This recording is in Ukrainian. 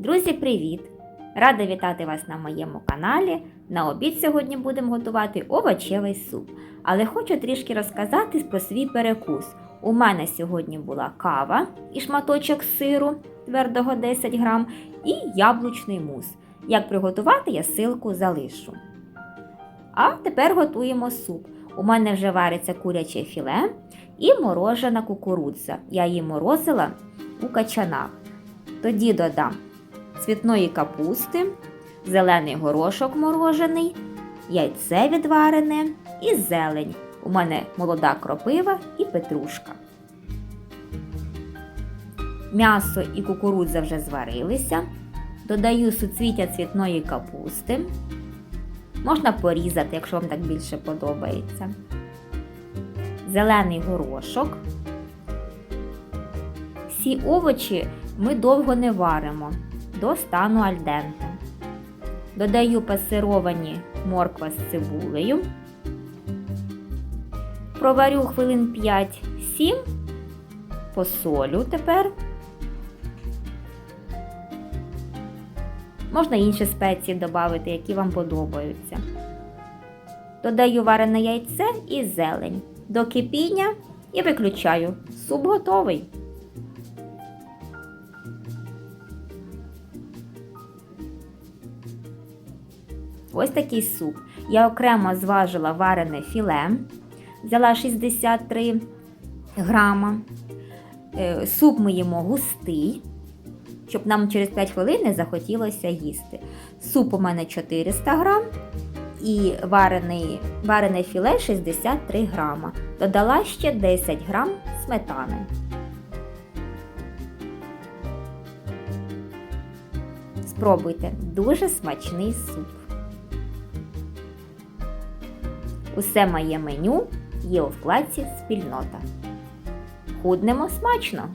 Друзі, привіт! Рада вітати вас на моєму каналі. На обід сьогодні будемо готувати овочевий суп. Але хочу трішки розказати про свій перекус. У мене сьогодні була кава і шматочок сиру твердого 10 грам і яблучний мус. Як приготувати, я ссылку залишу. А тепер готуємо суп. У мене вже вариться куряче філе і морожена кукурудза. Я її морозила у качанах. Тоді додам цвітної капусти, зелений горошок морожений, яйце відварене і зелень. У мене молода кропива і петрушка. М'ясо і кукурудза вже зварилися. Додаю суцвіття цвітної капусти. Можна порізати, якщо вам так більше подобається. Зелений горошок. Всі овочі ми довго не варимо до стану альденте. Додаю пасировані морква з цибулею. Проварю хвилин 5-7, посолю тепер. Можна інші спеції додати, які вам подобаються. Додаю варене яйце і зелень до кипіння і виключаю. Суп готовий. Ось такий суп. Я окремо зважила варене філе, взяла 63 грама. Е, Суп ми їмо густий, щоб нам через 5 хвилин не захотілося їсти. Суп у мене 400 грам і варений, варене філе 63 грама. Додала ще 10 грам сметани. Спробуйте дуже смачний суп. Усе моє меню є у вкладці Спільнота. Худнемо смачно!